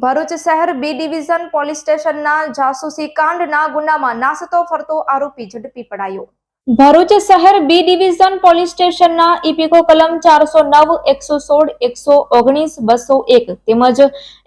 ભરૂચ શહેર B division police સ્ટેશનના જાસૂસી કાંડના ગુનામાં નાસતો ફરતો આરોપી ઝડપી પડાયો. ભરૂચ શહેર બી ડિવિઝન પોલીસ સ્ટેશનના ઇપિકો કલમ ચારસો નવ, એકસો સોળ, એકસો ઓગણીસ, બસો એક તેમજ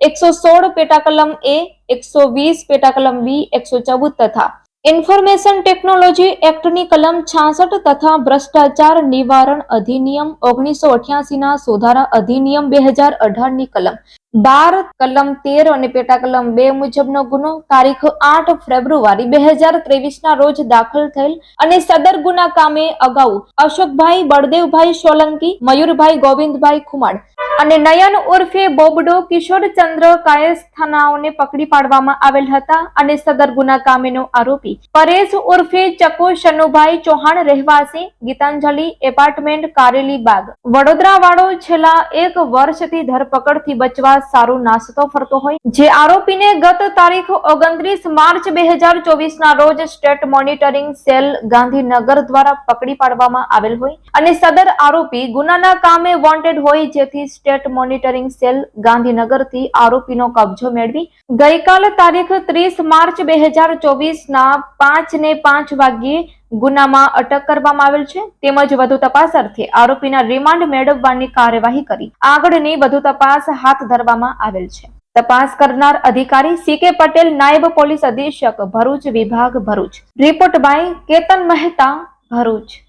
એકસો સોળ પેટા કલમ એ, એકસો વીસ પેટા કલમ બી, એકસો ચૌદ તથા ઇન્ફોર્મેશન ટેકનોલોજી એક્ટની કલમ છાસઠ તથા ભ્રષ્ટાચાર નિવારણ અધિનિયમ ઓગણીસો અઠ્યાસીના સુધારા અધિનિયમ બે હજાર અઢારની કલમ. બાર કલમ તેર અને પેટા કલમ બે મુજબનો ગુનો. તારીખ આઠ ફેબ્રુઆરી બે હજાર ત્રેવીસના રોજ દાખલ થયેલ અને સદર ગુના કામે અગાઉ અશોકભાઈ બળદેવભાઈ સોલંકી, મયુરભાઈ ગોવિંદભાઈ ખુમાડ અને નયન ઉર્ફે બોબડો કિશોરચંદ્ર કાયસ્થાનાઓને પકડી પાડવામાં આવેલ હતા અને સદર ગુના કામેનો આરોપી પરેશ ઉર્ફે ચકો શનુભાઈ ચૌહાણ રહેવાસી, ગીતાંજલિ એપાર્ટમેન્ટ, કારેલી બાગ. વડોદરા વાળો છેલ્લા એક વર્ષથી ધરપકડથી બચવા સારું નાસતો ફરતો હોય, જે આરોપીને ગત તારીખ ઓગણત્રીસ માર્ચ બે હજાર ચોવીસ ના રોજ સ્ટેટ મોનિટરિંગ સેલ ગાંધીનગર દ્વારા પકડી પાડવામાં આવેલ હોય અને સદર આરોપી ગુનાના કામે વોન્ટેડ હોય જેથી મોનિટરિંગ સેલ ગાંધીનગરથી આરોપીનો કબજો મેળવી. ગઈકાલે તારીખ ત્રીસ માર્ચ બે હજાર ચોવીસના પાંચ પાંચ વાગ્યે ગુનામાં અટક કરવામાં આવેલ છે. તેમજ વધુ તપાસ અર્થે આરોપીના રિમાન્ડ મેળવવાની કાર્યવાહી કરી. આગળની વધુ તપાસ હાથ ધરવામાં આવેલ છે. તપાસ કરનાર અધિકારી સી કે પટેલ, નાયબ પોલીસ અધિક્ષક ભરૂચ વિભાગ Bharuch. Report by Ketan Mehta Bharuch.